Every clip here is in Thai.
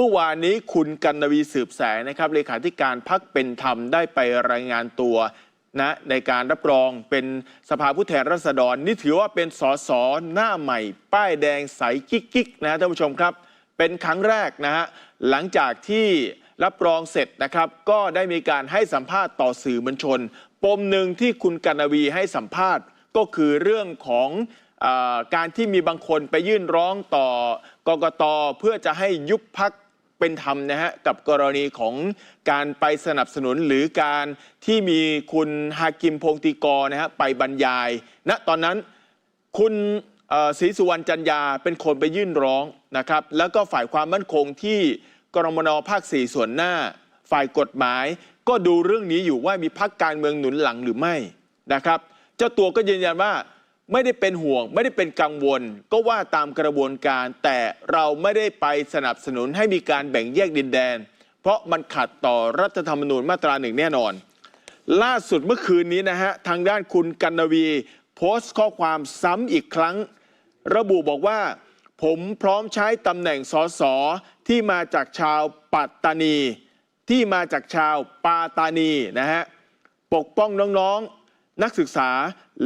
เมื่อวานนี้คุณกันนวีสืบแสงนะครับเลขาธิการพักเป็นธรรมได้ไปรายงานตัวนะในการรับรองเป็นสภาผู้แทนราษฎร นี่ถือว่าเป็นสสหน้าใหม่ ป้ายแดงใสกิ๊กๆนะฮะท่านผู้ชมครับ เป็นครั้งแรกนะฮะหลังจากที่รับรองเสร็จนะครับ ก็ได้มีการให้สัมภาษณ์ต่อสื่อมวลชน ปมหนึ่งที่คุณกันนวีให้สัมภาษณ์ก็คือเรื่องของอาการที่มีบางคนไปยื่นร้องต่อกกตเพื่อจะให้ยุบพัก เป็นธรรมนะฮะกับกรณีของการไปสนับสนุนหรือการที่มีคุณฮากิมพงติกรนะฮะไปบรรยายณตอนนั้นคุณศรีสุวรรณจันยาเป็นคนไปยื่นร้องนะครับ แล้วก็ฝ่ายความมั่นคงที่กรมนภาค4ส่วนหน้า ฝ่ายกฎหมาย ก็ดูเรื่องนี้อยู่ว่ามีพักการเมืองหนุนหลังหรือไม่นะครับ เจ้าตัวก็ยืนยันว่า ไม่ได้เป็นห่วง ไม่ได้เป็นกังวล ก็ว่าตามกระบวนการ แต่เราไม่ได้ไปสนับสนุนให้มีการแบ่งแยกดินแดน เพราะมันขัดต่อรัฐธรรมนูญมาตราหนึ่งแน่นอน ล่าสุดเมื่อคืนนี้นะฮะ ทางด้านคุณกันนวี โพสต์ข้อความซ้ำอีกครั้ง ระบุบอกว่า ผมพร้อมใช้ตำแหน่งสสที่มาจากชาวปัตตานี ที่มาจากชาวปาตานีนะฮะปกป้องน้องๆนักศึกษา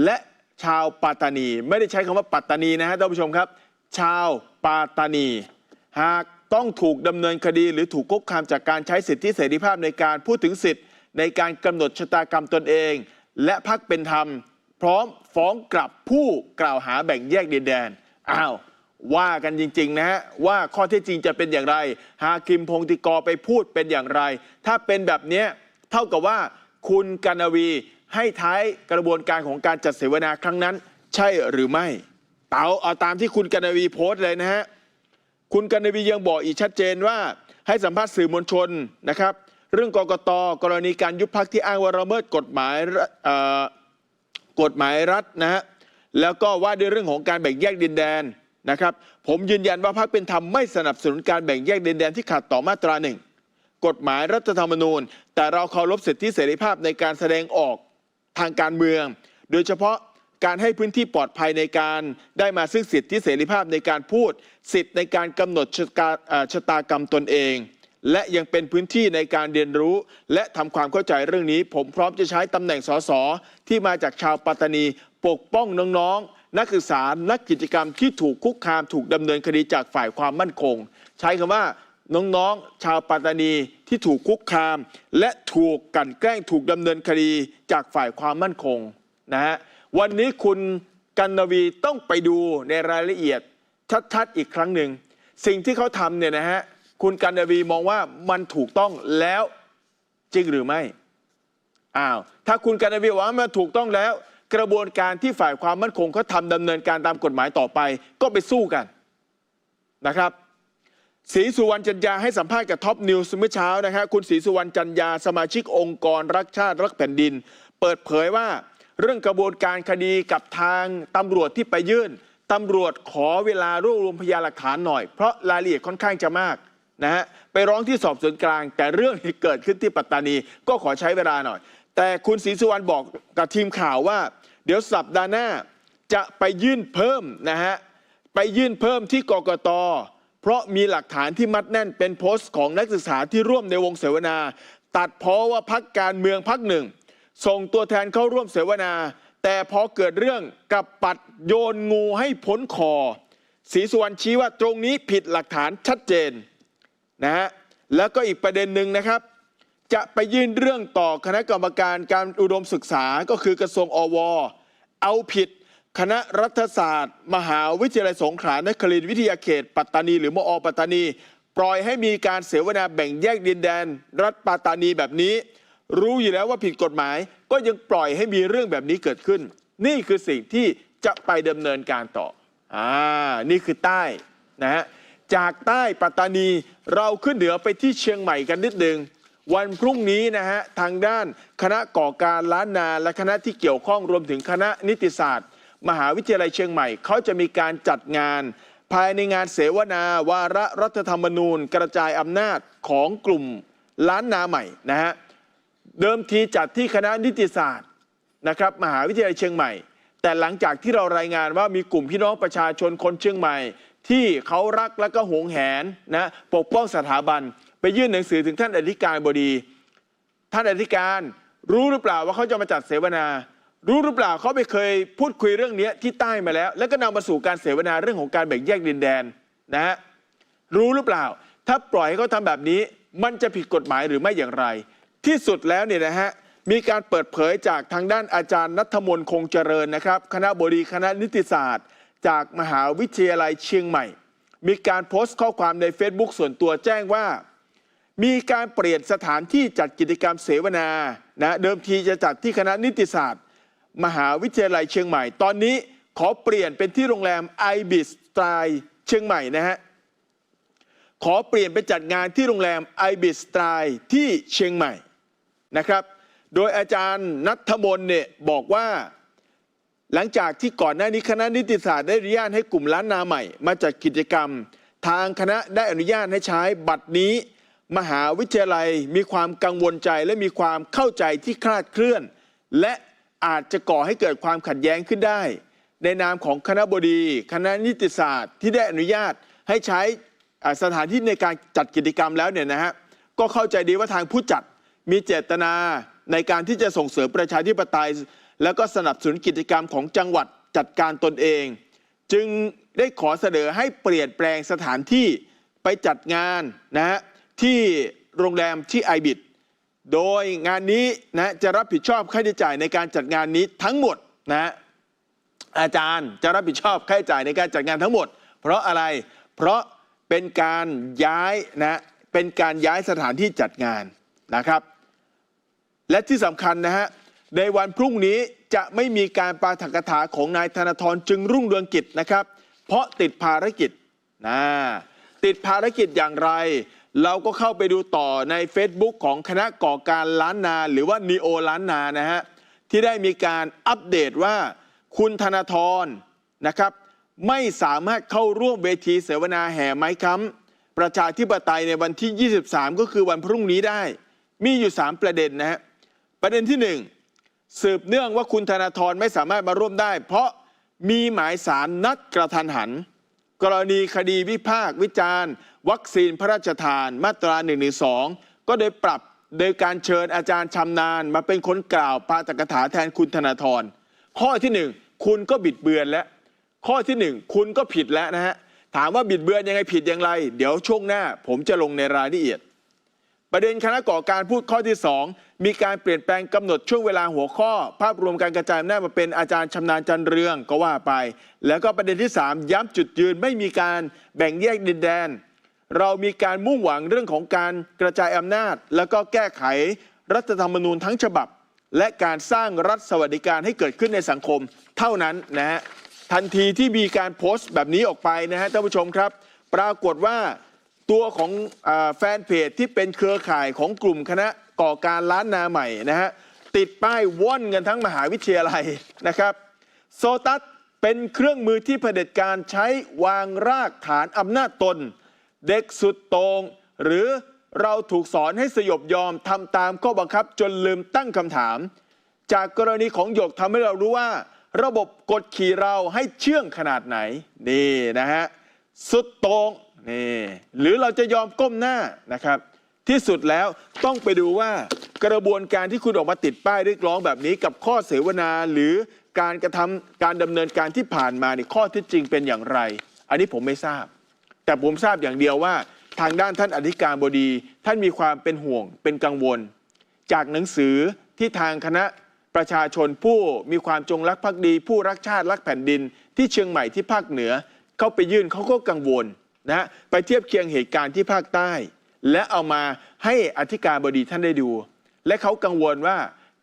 และ ชาวปาตตานี ไม่ได้ใช้คำว่าปัตตานีนะฮะท่านผู้ชมครับ ชาวปาตตานี หากต้องถูกดำเนินคดีหรือถูกคุกคามจากการใช้สิทธิเสรีภาพในการพูดถึงสิทธิ์ในการกำหนดชะตากรรมตนเอง และพักเป็นธรรม พร้อมฟ้องกลับผู้กล่าวหาแบ่งแยกดินแดนอ้าวว่ากันจริง ๆ นะฮะ ว่าข้อเท็จจริงจะเป็นอย่างไรฮากิมพงติกรไปพูดเป็นอย่างไร ถ้าเป็นแบบนี้เท่ากับว่าคุณกนวี ให้ท้ายกระบวนการของการจัดเสวนาครั้งนั้น ใช่หรือไม่เตาเอาตามที่คุณกนวีโพสต์เลยนะฮะคุณกนวียังบอกอีกชัดเจนว่าให้สัมภาษณ์สื่อมวลชนนะครับ เรื่องกกตกรณีการยุบพักที่อ้างว่าละเมิดกฎหมายกฎหมายรัฐนะฮะแล้วก็ว่าด้วยเรื่องของการแบ่งแยกดินแดนนะครับผมยืนยันว่าพรรคเป็นธรรมไม่สนับสนุนการแบ่งแยกดินแดนที่ขัดต่อมาตราหนึ่งกฎหมายรัฐธรรมนูญ แต่เราเคารพสิทธิเสรีภาพในการแสดงออก ทางการเมือง โดยเฉพาะการให้พื้นที่ปลอดภัยในการได้มาซึ่งสิทธิเสรีภาพในการพูด สิทธิในการกำหนดชะตาชะตากรรมตนเอง และยังเป็นพื้นที่ในการเรียนรู้ และทำความเข้าใจเรื่องนี้ ผมพร้อมจะใช้ตำแหน่งสสที่มาจากชาวปัตตานี ปกป้องน้องๆ นักศึกษานักกิจกรรมที่ถูกคุกคามถูกดำเนินคดีจากฝ่ายความมั่นคง ใช้คำว่า น้องๆ ชาวปัตตานีที่ถูกคุกคาม และถูกกันแกล้งถูกดำเนินคดีจากฝ่ายความมั่นคงนะฮะวันนี้คุณกันนวีต้องไปดูในรายละเอียดชัดๆอีกครั้งหนึ่ง สิ่งที่เขาทำเนี่ยนะฮะคุณกันนวีมองว่ามันถูกต้องแล้วจริงหรือไม่อ้าวถ้าคุณกันนวีว่ามันถูกต้องแล้ว กระบวนการที่ฝ่ายความมั่นคงเขาทำดำเนินการตามกฎหมายต่อไป ก็ไปสู้กันนะครับ ศรีสุวรรณจันยาให้สัมภาษณ์กับท็อปนิวส์เมื่อเช้านะฮะคุณศรีสุวรรณจันยาสมาชิกองค์กรรักชาติรักแผ่นดิน เปิดเผยว่าเรื่องกระบวนการคดีกับทางตำรวจที่ไปยื่นตำรวจขอเวลารวบรวมพยานหลักฐานหน่อย เพราะรายละเอียดค่อนข้างจะมากนะฮะไปร้องที่สอบสวนกลาง แต่เรื่องที่เกิดขึ้นที่ปัตตานีก็ขอใช้เวลาหน่อย แต่คุณศรีสุวรรณบอกกับทีมข่าวว่า เดี๋ยวสัปดาห์หน้าจะไปยื่นเพิ่มนะฮะไปยื่นเพิ่มที่กกต เพราะมีหลักฐานที่มัดแน่นเป็นโพสต์ของนักศึกษาที่ร่วมในวงเสวนา ตัดเพราะว่าพักการเมืองพักหนึ่ง ส่งตัวแทนเข้าร่วมเสวนา แต่พอเกิดเรื่องกับปัดโยนงูให้พ้นคอศรีสุวรรณชี้ว่าตรงนี้ผิดหลักฐานชัดเจนนะฮะแล้วก็อีกประเด็นหนึ่งนะครับ จะไปยื่นเรื่องต่อคณะกรรมการการอุดมศึกษาก็คือกระทรวงอว เอาผิด คณะรัฐศาสตร์ มหาวิทยาลัยสงขลานครินทร์วิทยาเขต ปัตตานี หรือมอปัตตานี ปล่อยให้มีการเสวนาแบ่งแยกดินแดน รัฐปัตตานีแบบนี้ รู้อยู่แล้วว่าผิดกฎหมาย ก็ยังปล่อยให้มีเรื่องแบบนี้เกิดขึ้น นี่คือสิ่งที่จะไปดำเนินการต่ออ่านี่คือใต้นะฮะจากใต้ปัตตานีเราขึ้นเหนือไปที่เชียงใหม่กันนิดหนึ่งวันพรุ่งนี้นะฮะทางด้านคณะก่อการล้านนาและคณะที่เกี่ยวข้องรวมถึงคณะนิติศาสตร์ มหาวิทยาลัยเชียงใหม่ เขาจะมีการจัดงาน ภายในงานเสวนาวาระรัฐธรรมนูญ กระจายอำนาจของกลุ่มล้านนาใหม่นะฮะเดิมทีจัดที่คณะนิติศาสตร์นะครับมหาวิทยาลัยเชียงใหม่ แต่หลังจากที่เรารายงานว่ามีกลุ่มพี่น้องประชาชนคนเชียงใหม่ ที่เขารักและก็หวงแหนนะปกป้องสถาบัน ไปยื่นหนังสือถึงท่านอธิการบดี ท่านอธิการรู้หรือเปล่าว่าเขาจะมาจัดเสวนา รู้หรือเปล่าเขาไปเคยพูดคุยเรื่องนี้ที่ใต้มาแล้ว แล้วก็นำมาสู่การเสวนาเรื่องของการแบ่งแยกดินแดนนะฮะรู้หรือเปล่า ถ้าปล่อยให้เขาทำแบบนี้ มันจะผิดกฎหมายหรือไม่อย่างไร ที่สุดแล้วเนี่ยนะฮะมีการเปิดเผยจากทางด้านอาจารย์นัทมน์คงเจริญนะครับ คณะบดีคณะนิติศาสตร์ จากมหาวิทยาลัยเชียงใหม่ มีการโพสต์ข้อความใน Facebook ส่วนตัวแจ้งว่า มีการเปลี่ยนสถานที่จัดกิจกรรมเสวนานะเดิมทีจะจัดที่คณะนิติศาสตร์ มหาวิทยาลัยเชียงใหม่ ตอนนี้ขอเปลี่ยนเป็นที่โรงแรมไอบิสไตล์เชียงใหม่นะฮะขอเปลี่ยนไปจัดงานที่โรงแรมไอบิสไตล์ที่เชียงใหม่นะครับ โดยอาจารย์นัทมน์เนี่ยบอกว่า หลังจากที่ก่อนหน้านี้คณะนิติศาสตร์ได้อนุญาตให้กลุ่มล้านนาใหม่ มาจัดกิจกรรม ทางคณะได้อนุญาตให้ใช้บัตรนี้ มหาวิทยาลัยมีความกังวลใจและมีความเข้าใจที่คลาดเคลื่อน และ อาจจะก่อให้เกิดความขัดแย้งขึ้นได้ ในนามของคณะบดี คณะนิติศาสตร์ที่ได้อนุญาตให้ใช้สถานที่ในการจัดกิจกรรมแล้วเนี่ยนะฮะก็เข้าใจดีว่าทางผู้จัดมีเจตนาในการที่จะส่งเสริมประชาธิปไตย แล้วก็สนับสนุนกิจกรรมของจังหวัดจัดการตนเอง จึงได้ขอเสนอให้เปลี่ยนแปลงสถานที่ไปจัดงานนะฮะที่โรงแรมที่ไอบิด โดยงานนี้นะจะรับผิดชอบค่าใช้จ่ายในการจัดงานนี้ทั้งหมดนะอาจารย์จะรับผิดชอบค่าใช้จ่ายในการจัดงานทั้งหมด เพราะอะไรเพราะเป็นการย้ายนะเป็นการย้ายสถานที่จัดงานนะครับ และที่สำคัญนะฮะในวันพรุ่งนี้จะไม่มีการปาฐกถาของนายธนาธรจึงรุ่งเรืองกิจนะครับ เพราะติดภารกิจนะติดภารกิจอย่างไร เราก็เข้าไปดูต่อใน Facebook ของคณะก่อการล้านนา หรือว่านีโอล้านนานะฮะที่ได้มีการอัปเดตว่าคุณธนาธรนะครับไม่สามารถเข้าร่วมเวทีเสวนาแห่ไม้ค้ำประชาธิปไตยในวันที่ 23 ก็คือวันพรุ่งนี้ได้ มีอยู่ 3 ประเด็นนะฮะประเด็นที่ 1 สืบเนื่องว่าคุณธนาธรไม่สามารถมาร่วมได้ เพราะมีหมายสารนัดกระทันหัน กรณีคดีวิพากษ์วิจารณ์ วัคซีนพระราชทานมาตรา1นึก็โดยปรับโดยการเชิญอาจารย์ชำนาญ มาเป็นคนกล่าวปาตกถาแทนคุณธนาธรข้อที่หนึ่งคุณก็บิดเบือนแล้ว ข้อที่หนึ่งคุณก็ผิดแล้วนะฮะถามว่าบิดเบือนยังไงผิดอย่างไร เดี๋ยวช่วงหน้า ผมจะลงในรายละเอียด ประเด็นคณะก่อการพูดข้อที่ 2 มีการเปลี่ยนแปลงกำหนดช่วงเวลาหัวข้อ ภาพรวมการกระจายอำนาจมาเป็นอาจารย์ชำนาญจันเรืองก็ว่าไป แล้วก็ประเด็นที่ 3 ย้ำจุดยืนไม่มีการแบ่งแยกดินแดน เรามีการมุ่งหวังเรื่องของการกระจายอำนาจ แล้วก็แก้ไขรัฐธรรมนูญทั้งฉบับ และการสร้างรัฐสวัสดิการให้เกิดขึ้นในสังคม เท่านั้นนะฮะทันทีที่มีการโพสต์แบบนี้ออกไปนะฮะท่านผู้ชมครับ ปรากฏว่า ตัวของอแฟนเพจที่เป็นเครือข่ายของกลุ่มคณะก่อการล้านนาใหม่นะฮะติดป้ายว่อนกันทั้งมหาวิทยาลัยนะครับโซตัสเป็นเครื่องมือที่เผด็จการใช้วางรากฐานอำนาจตน เด็กสุดโตง่งหรือเราถูกสอนให้สยบยอมทำตามข้อบังคับจนลืมตั้งคำถาม จากกรณีของหยกทำให้เรารู้ว่า ระบบกดขี่เราให้เชื่องขนาดไหน นี่นะฮะ สุดโตรง นี่หรือเราจะยอมก้มหน้านะครับ ที่สุดแล้วต้องไปดูว่ากระบวนการที่คุณออกมาติดป้ายเรียกร้องแบบนี้กับข้อเสวนาหรือการกระทำการดำเนินการที่ผ่านมาในข้อเที่จริงเป็นอย่างไร อันนี้ผมไม่ทราบ แต่ผมทราบอย่างเดียวว่า ทางด้านท่านอธิการบดี ท่านมีความเป็นห่วงเป็นกังวล จากหนังสือที่ทางคณะประชาชนผู้มีความจงรักภักดี ผู้รักชาติรักแผ่นดิน ที่เชียงใหม่ที่ภาคเหนือ เข้าไปยื่นเขาก็กังวล นะฮะไปเทียบเคียงเหตุการณ์ที่ภาคใต้ และเอามาให้อธิการบดีท่านได้ดู และเขากังวลว่า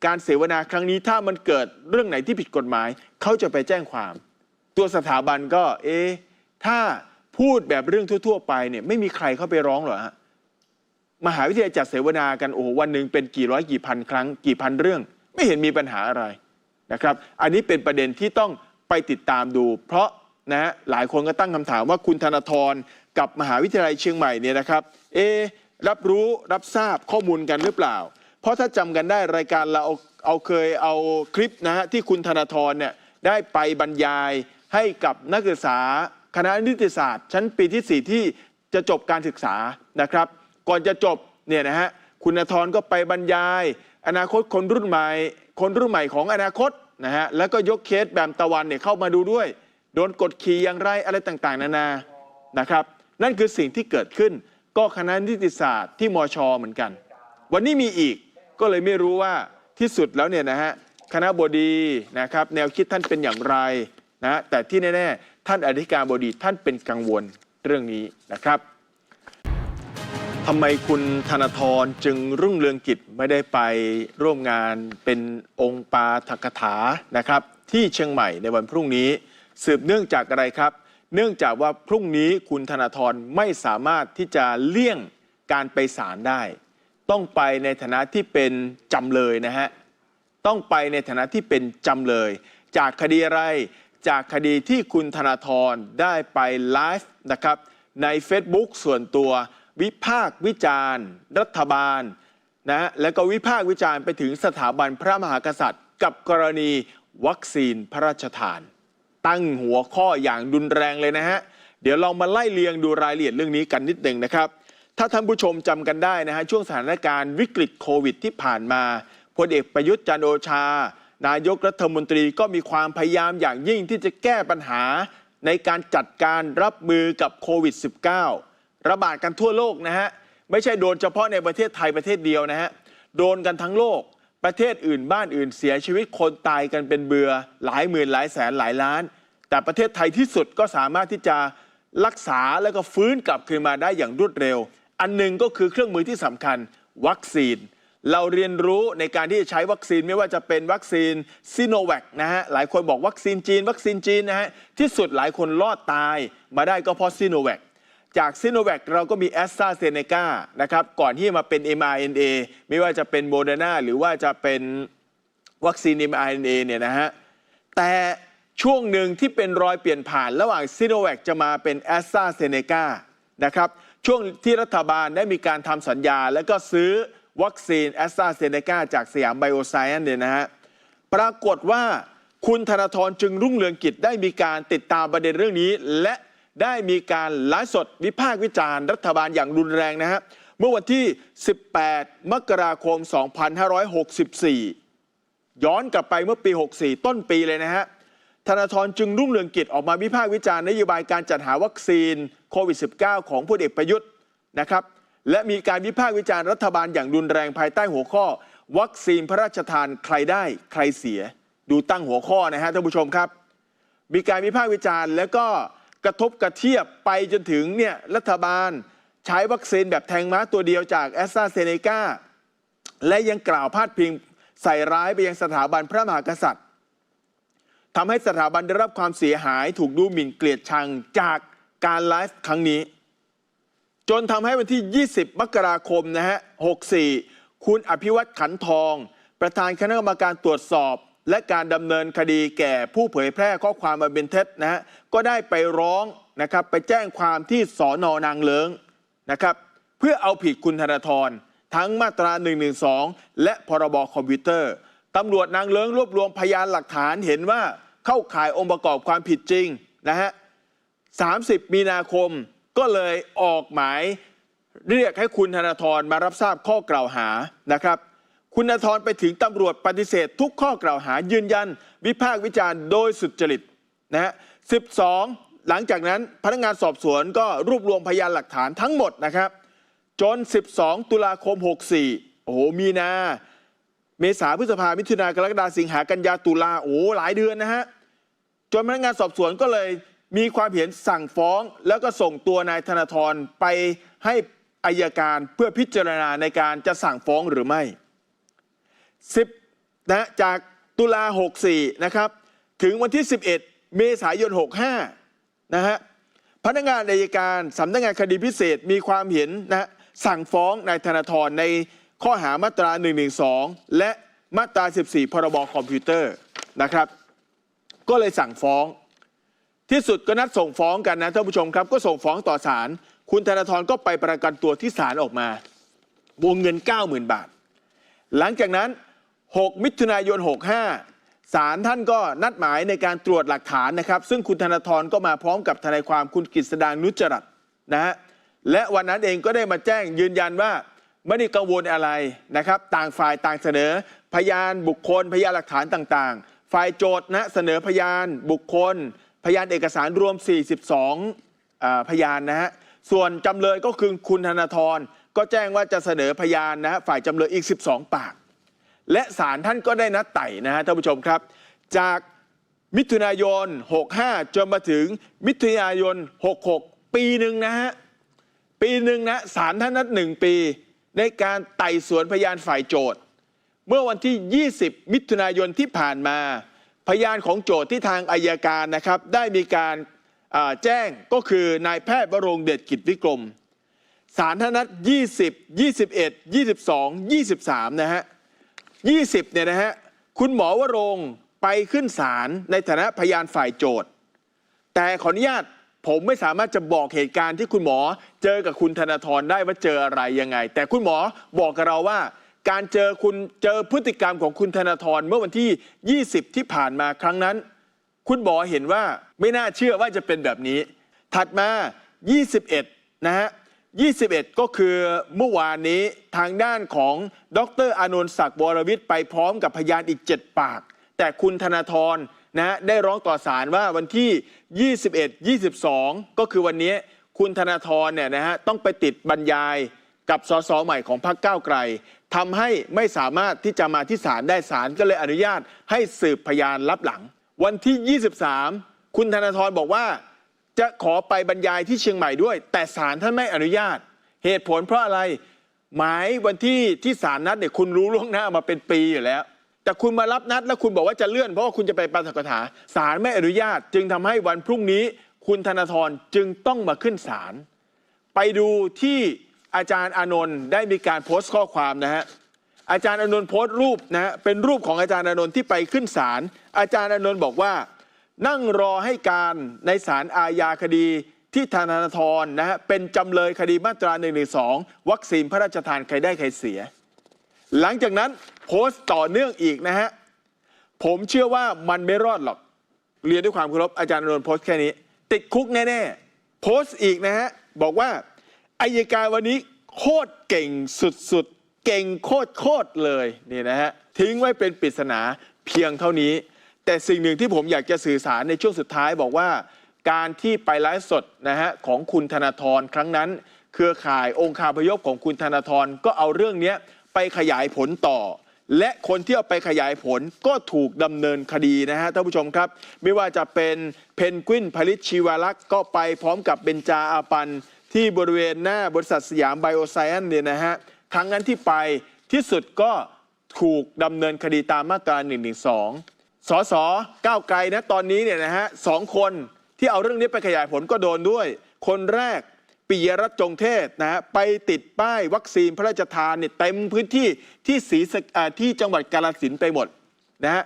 การเสวนาครั้งนี้ถ้ามันเกิดเรื่องไหนที่ผิดกฎหมาย เขาจะไปแจ้งความ ตัวสถาบันก็ เอ๊ถ้าพูดแบบเรื่องทั่ว ๆ ไปเนี่ยไม่มีใครเข้าไปร้องหรอฮะมหาวิทยาลัยจัดเสวนากันโอ้โหวันหนึ่งเป็นกี่ร้อยกี่พันครั้งกี่พันเรื่อง ไม่เห็นมีปัญหาอะไรนะครับ อันนี้เป็นประเด็นที่ต้องไปติดตามดู เพราะ นะฮะหลายคนก็ตั้งคำถามว่าคุณธนาธรกับมหาวิทยาลัยเชียงใหม่เนี่ยนะครับ เอ รับรู้รับทราบข้อมูลกันหรือเปล่า เพราะถ้าจำกันได้รายการเราเอาเอาเคยเอาคลิปนะฮะที่คุณธนาธรเนี่ยได้ไปบรรยายให้กับนักศึกษาคณะนิติศาสตร์ ชั้นปีที่ 4 ที่จะจบการศึกษานะครับ ก่อนจะจบเนี่ยนะฮะคุณธรก็ไปบรรยาย อนาคตคนรุ่นใหม่ คนรุ่นใหม่ของอนาคตนะฮะแล้วก็ยกเคสแบมตะวันเนี่ยเข้ามาดูด้วย โดนกดขี่อย่างไรอะไรต่างๆ นานานะครับ นั่นคือสิ่งที่เกิดขึ้น ก็คณะนิติศาสตร์ที่มอชเหมือนกัน วันนี้มีอีกก็เลยไม่รู้ว่าที่สุดแล้วเนี่ยนะฮะคณะบดีนะครับ แนวคิดท่านเป็นอย่างไรนะแต่ที่แน่ๆท่านอธิการบดีท่านเป็นกังวลเรื่องนี้นะครับทำไมคุณธนาธรจึงรุ่งเรืองกิจไม่ได้ไปร่วมงานเป็นองค์ปาถกถานะครับ ที่เชียงใหม่ในวันพรุ่งนี้ สืบเนื่องจากอะไรครับ เนื่องจากว่าพรุ่งนี้คุณธนาธรไม่สามารถที่จะเลี่ยงการไปศาลได้ ต้องไปในฐานะที่เป็นจำเลยนะฮะต้องไปในฐานะที่เป็นจำเลย จากคดีอะไร จากคดีที่คุณธนาธรได้ไปไลฟ์นะครับใน Facebook ส่วนตัววิพากวิจารณ์ รัฐบาลนะแล้วก็วิพากวิจารณ์ไปถึงสถาบันพระมหากษัตริย์ กับกรณีวัคซีนพระราชทาน ตั้งหัวข้ออย่างรุนแรงเลยนะฮะ เดี๋ยวเรามาไล่เลียงดูรายละเอียดเรื่องนี้กันนิดหนึ่งนะครับ ถ้าท่านผู้ชมจำกันได้นะฮะ ช่วงสถานการณ์วิกฤตโควิดที่ผ่านมาพลเอกประยุทธ์จันโอชา นายกรัฐมนตรีก็มีความพยายามอย่างยิ่งที่จะแก้ปัญหา ในการจัดการรับมือกับโควิด -19 ระบาดกันทั่วโลกนะฮะ ไม่ใช่โดนเฉพาะในประเทศไทยประเทศเดียวนะฮะ โดนกันทั้งโลก ประเทศอื่นบ้านอื่นเสียชีวิตคนตายกันเป็นเบือหลายหมื่นหลายแสนหลายล้าน แต่ประเทศไทยที่สุดก็สามารถที่จะรักษาแล้วก็ฟื้นกลับคืนมาได้อย่างรวดเร็ว อันหนึ่งก็คือเครื่องมือที่สำคัญ วัคซีน เราเรียนรู้ในการที่จะใช้วัคซีนไม่ว่าจะเป็นวัคซีนซิโนแวคนะฮะหลายคนบอกวัคซีนจีน วัคซีนจีนนะฮะที่สุดหลายคนรอดตายมาได้ก็เพราะซิโนแวค จากซิโนแวคเราก็มีแอสตราเซเนกานะครับ ก่อนที่จะมาเป็น mRNA ไม่ว่าจะเป็นโมเดอร์นาหรือว่าจะเป็นวัคซีน mRNA เนี่ยนะฮะ แต่ช่วงหนึ่งที่เป็นรอยเปลี่ยนผ่านระหว่างซิโนแวคจะมาเป็นแอสตราเซเนกานะครับ ช่วงที่รัฐบาลได้มีการทำสัญญา แล้วก็ซื้อวัคซีนแอสตราเซเนกาจากสยามไบโอไซแอนเนี่ยนะฮะ ปรากฏว่าคุณธนาธรจึงรุ่งเรืองกิจได้มีการติดตามประเด็นเรื่องนี้ และ ได้มีการไลฟ์สดวิพากษ์วิจารณ์รัฐบาลอย่างรุนแรงนะฮะเมื่อวันที่ 18 มกราคม 2564 ย้อนกลับไปเมื่อปี 64 ต้นปีเลยนะฮะธนาธรจึงรุ่งเรืองกิจออกมาวิพากษ์วิจารณ์นโยบายการจัดหาวัคซีนโควิด -19 ของพลเอกประยุทธ์นะครับ และมีการวิพากษ์วิจารณ์รัฐบาลอย่างรุนแรงภายใต้หัวข้อ วัคซีนพระราชทานใครได้ใครเสีย ดูตั้งหัวข้อนะฮะท่านผู้ชมครับ มีการวิพากษ์วิจารณ์แล้วก็ กระทบกระเทียบไปจนถึงเนี่ยรัฐบาลใช้วัคซีนแบบแทงม้าตัวเดียวจากแอสตราเซเนกาและยังกล่าวพาดพิงใส่ร้ายไปยังสถาบันพระมหากษัตริย์ทำให้สถาบันได้รับความเสียหายถูกดูหมิ่นเกลียดชังจากการไลฟ์ครั้งนี้ จนทำให้วันที่ 20 มกราคมนะฮะ 64 คุณอภิวัตขันทอง ประธานคณะกรรมการตรวจสอบ และการดำเนินคดีแก่ผู้เผยแพร่ข้อความมาเป็นเท็จนะฮะก็ได้ไปร้องนะครับไปแจ้งความที่สอนอนางเลิงนะครับเพื่อเอาผิดคุณธนาธรทั้งมาตรา 112 และพรบคอมพิวเตอร์ตำรวจนางเลิงรวบรวมพยานหลักฐานเห็นว่าเข้าข่ายองค์ประกอบความผิดจริงนะฮะ 30 มีนาคมก็เลยออกหมายเรียกให้คุณธนาธรมารับทราบข้อกล่าวหานะครับ คุณธนาธรไปถึงตำรวจปฏิเสธ ทุกข้อกล่าวหายืนยัน วิพากษ์วิจารณ์โดยสุจริตนะฮะ12 หลังจากนั้นพนักงานสอบสวนก็รวบรวมพยานหลักฐานทั้งหมดนะครับ จน 12 ตุลาคม 64 โอ้โห มีนา เมษาพฤษภามิถุนากรกฎาสิงหากันยาตุลาโอ้หลายเดือนนะฮะ จนพนักงานสอบสวนก็เลยมีความเห็นสั่งฟ้อง แล้วก็ส่งตัวนายธนาธรไปให้อายการเพื่อพิจารณาในการจะสั่งฟ้องหรือไม่ 10นะจากตุลา64นะครับถึงวันที่ 11 เมษายน 65นะฮะพนักงานอายการสำนักงานคดีพิเศษมีความเห็นนะสั่งฟ้องนายธนาธรในข้อหามาตรา 112 และมาตรา 14 พรบคอมพิวเตอร์นะครับ ก็เลยสั่งฟ้อง ที่สุดก็นัดส่งฟ้องกันนะท่านผู้ชมครับ ก็ส่งฟ้องต่อศาลคุณธนาธรก็ไปประกันตัวที่ศาลออกมา วงเงิน 90,000 บาท หลังจากนั้น 6 มิถุนายน 65 ศาลท่านก็นัดหมายในการตรวจหลักฐานนะครับ ซึ่งคุณธนาธรก็มาพร้อมกับทนายความคุณกฤษดางนุจรัตนะฮะและวันนั้นเองก็ได้มาแจ้งยืนยันว่าไม่ได้กังวลอะไรนะครับ ต่างฝ่ายต่างเสนอพยานบุคคล พยานหลักฐานต่างๆ ฝ่ายโจทย์นะเสนอพยานบุคคล พยานเอกสารรวม 42 พยานนะฮะส่วนจำเลยก็คือคุณธนาธรก็แจ้งว่าจะเสนอพยานนะฮะฝ่ายจำเลยอีก 12 ปาก และศาลท่านก็ได้นัดไต่นะฮะท่านผู้ชมครับ จากมิถุนายน 65 จนมาถึงมิถุนายน 66 ปีหนึ่งนะฮะปีหนึ่งนะศาลท่านนัดหนึ่งปี ในการไต่สวนพยานฝ่ายโจทย์ เมื่อวันที่ 20 มิถุนายนที่ผ่านมา พยานของโจทย์ที่ทางอายการนะครับ ได้มีการแจ้งก็คือนายแพทย์วรงเดชกิจวิกรมสารท่านนัด 20 21 22 23 นะฮะ 20เนี่ยนะฮะคุณหมอวรงไปขึ้นศาลในฐานะพยานฝ่ายโจทย์แต่ขออนุญาตผมไม่สามารถจะบอกเหตุการณ์ที่คุณหมอเจอกับคุณธนาธรได้ว่าเจออะไรยังไง แต่คุณหมอบอกกับเราว่า การเจอคุณเจอพฤติกรรมของคุณธนาธรเมื่อวันที่ 20 ที่ผ่านมาครั้งนั้น คุณหมอเห็นว่าไม่น่าเชื่อว่าจะเป็นแบบนี้ ถัดมา 21 นะฮะ 21 ก็คือเมื่อวานนี้ทางด้านของดรอานนท์ศักดิ์วรวิทย์ไปพร้อมกับพยานอีก 7 ปาก แต่คุณธนาธรนะได้ร้องต่อศาลว่าวันที่ 21 22 ก็คือวันนี้คุณธนาธรเนี่ยนะฮะต้องไปติดบรรยายกับสสใหม่ของพรรคก้าวไกลทำให้ไม่สามารถที่จะมาที่ศาลได้ศาลก็เลยอนุญาตให้สืบพยานรับหลัง วันที่ 23 คุณธนาธรบอกว่า จะขอไปบรรยายที่เชียงใหม่ด้วย แต่ศาลท่านไม่อนุญาต เหตุผลเพราะอะไร หมายวันที่ที่ศาลนัดเนี่ยคุณรู้ล่วงหน้ามาเป็นปีอยู่แล้ว แต่คุณมารับนัดแล้วคุณบอกว่าจะเลื่อนเพราะว่าคุณจะไปปาฐกถาศาลไม่อนุญาต จึงทำให้วันพรุ่งนี้ คุณธนาธรจึงต้องมาขึ้นศาลไปดูที่อาจารย์อานนท์ได้มีการโพสต์ข้อความนะฮะอาจารย์อานนท์โพสต์รูปนะฮะเป็นรูปของอาจารย์อานนท์ที่ไปขึ้นศาลอาจารย์อานนท์บอกว่า นั่งรอให้การในศาลอาญาคดีที่ธนาธรนะฮะเป็นจำเลยคดีมาตรา1นึวัคซีนพระราชทานใครได้ใครเสีย หลังจากนั้นโพสต์ต่อเนื่องอีกนะฮะ ผมเชื่อว่ามันไม่รอดหรอก เรียนด้วยความเคารพอาจารย์อานนท์โพสต์แค่นี้ ติดคุกแน่ๆ โพสต์อีกนะฮะ บอกว่าอายการวันนี้โคตรเก่งสุดๆ เก่งโคตรๆเลยนี่นะฮะทิ้งไว้เป็นปริศนาเพียงเท่านี้ แต่สิ่งหนึ่งที่ผมอยากจะสื่อสารในช่วงสุดท้ายบอกว่า การที่ไปไลฟ์สดนะฮะของคุณธนาธรครั้งนั้น เครือข่ายองค์คาพยพของคุณธนาธรก็เอาเรื่องนี้ไปขยายผลต่อ และคนที่เอาไปขยายผลก็ถูกดำเนินคดีนะฮะท่านผู้ชมครับ ไม่ว่าจะเป็นเพนกวินผลิตชีวลักษ์ก็ไปพร้อมกับเบนจาอาปัน ที่บริเวณหน้าบริษัทสยามไบโอไซแอนเนี่ยนะฮะครั้งนั้นที่ไปที่สุดก็ถูกดำเนินคดีตามมาตรา1นึ สสก้าวไกลนะตอนนี้เนี่ยนะฮะสองคนที่เอาเรื่องนี้ไปขยายผลก็โดนด้วย คนแรกปิยรัตจงเทศนะฮะไปติดป้ายวัคซีนพระราชทานเนี่ยเต็มพื้นที่ที่ศรีที่จังหวัดกาฬสินไปหมดนะฮะ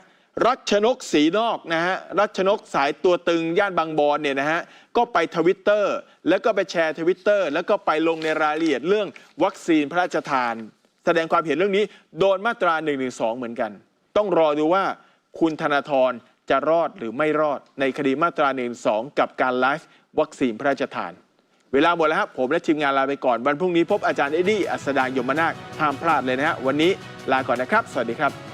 รัชนกศรีนอกนะฮะรัชนกสายตัวตึงย่านบางบอนเนี่ยนะฮะก็ไปทวิตเตอร์แล้วก็ไปแชร์ทวิตเตอร์แล้วก็ไปลงในรายละเอียดเรื่องวัคซีนพระราชทาน แสดงความเห็นเรื่องนี้โดนมาตรา1นึเหมือนกัน ต้องรอดูว่า คุณธนาธรจะรอดหรือไม่รอดในคดีมาตรา1นึกับการไลฟ์วัคซีนพระราชทาน เวลาหมดแล้วครับ ผมและทีมงานลาไปก่อน วันพรุ่งนี้พบอาจารย์เอ็ดดี้อัสดางยมนาคห้ามพลาดเลยนะฮะวันนี้ลาก่อนนะครับ สวัสดีครับ